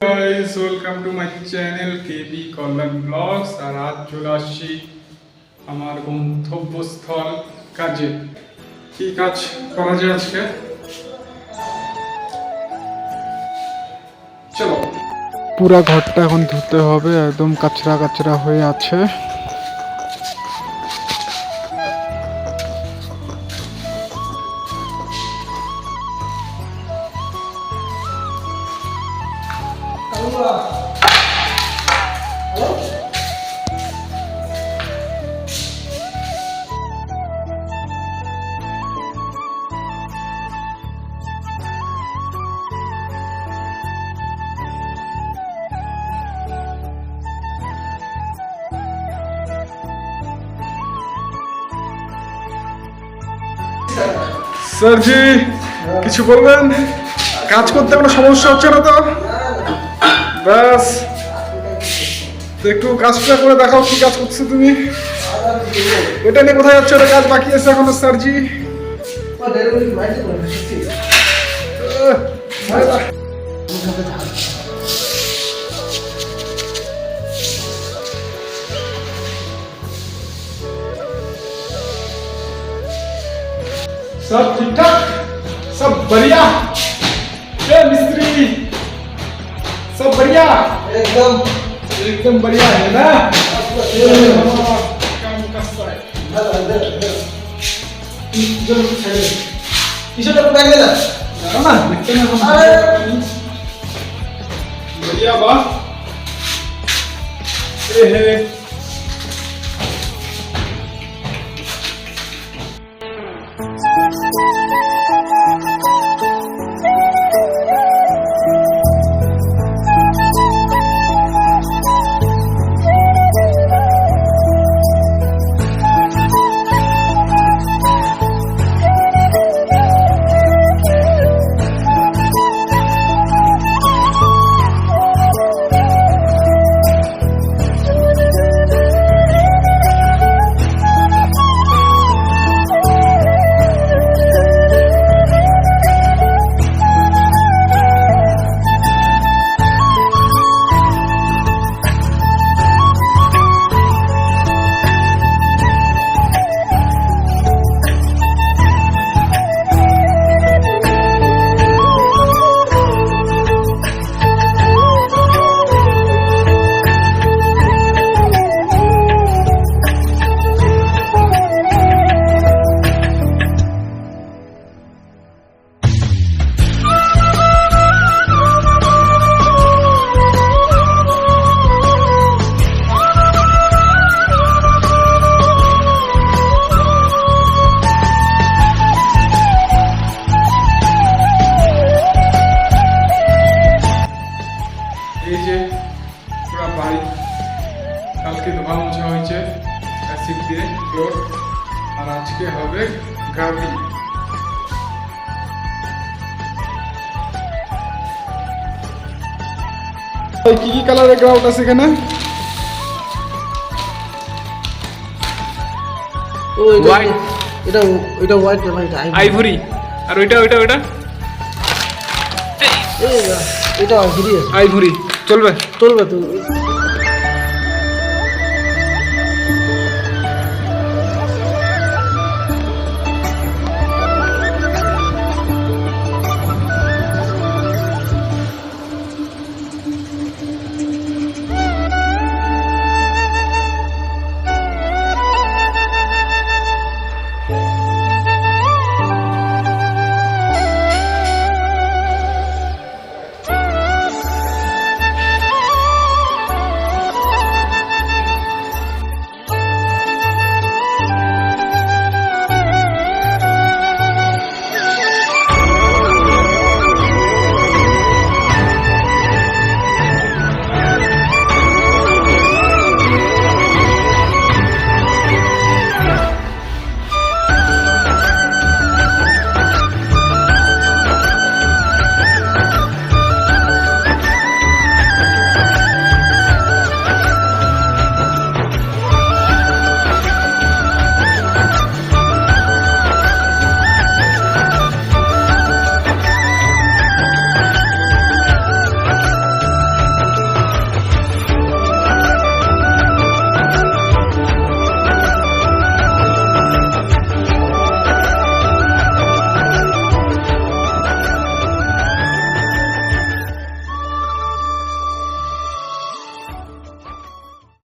Guys welcome to my channel KB Kalyan vlogs আর আজ চলে আসছি আমার গন্তব্যস্থল কাজে। কি কাজ করা যায় আজকে? চলো। পুরা ঘরটা এখন ধুতে হবে, একদম কাচরা কাচরা হয়ে আছে। স্যারজি কিছু বলবেন? কাজ করতে কোনো সমস্যা হচ্ছে না তো? ব্যাস তো একটু কাজটা করে দেখাও কি কাজ করছো তুমি ওটা নিয়ে কোথায় যাচ্ছে ওটা কাজ বাকি আছে এখনো স্যারজি আহ, सब ठीक ठाक सब बढ़िया सब बढ़िया? एकदम एकदम बढ़िया है ना? बढ़िया हाँ, মোছা হয়েছে। অ্যাসিড দিয়ে ফ্লোর আর আজকে হবে গ্রাভি কি কি কালারের গ্রাউট আছে এখানে? ও White. এটা এটা হোয়াইট না এটা আইভরি আর ওইটা ওইটা ওইটা? এটা আইভরি আইভরি চলবে? চলবে তো।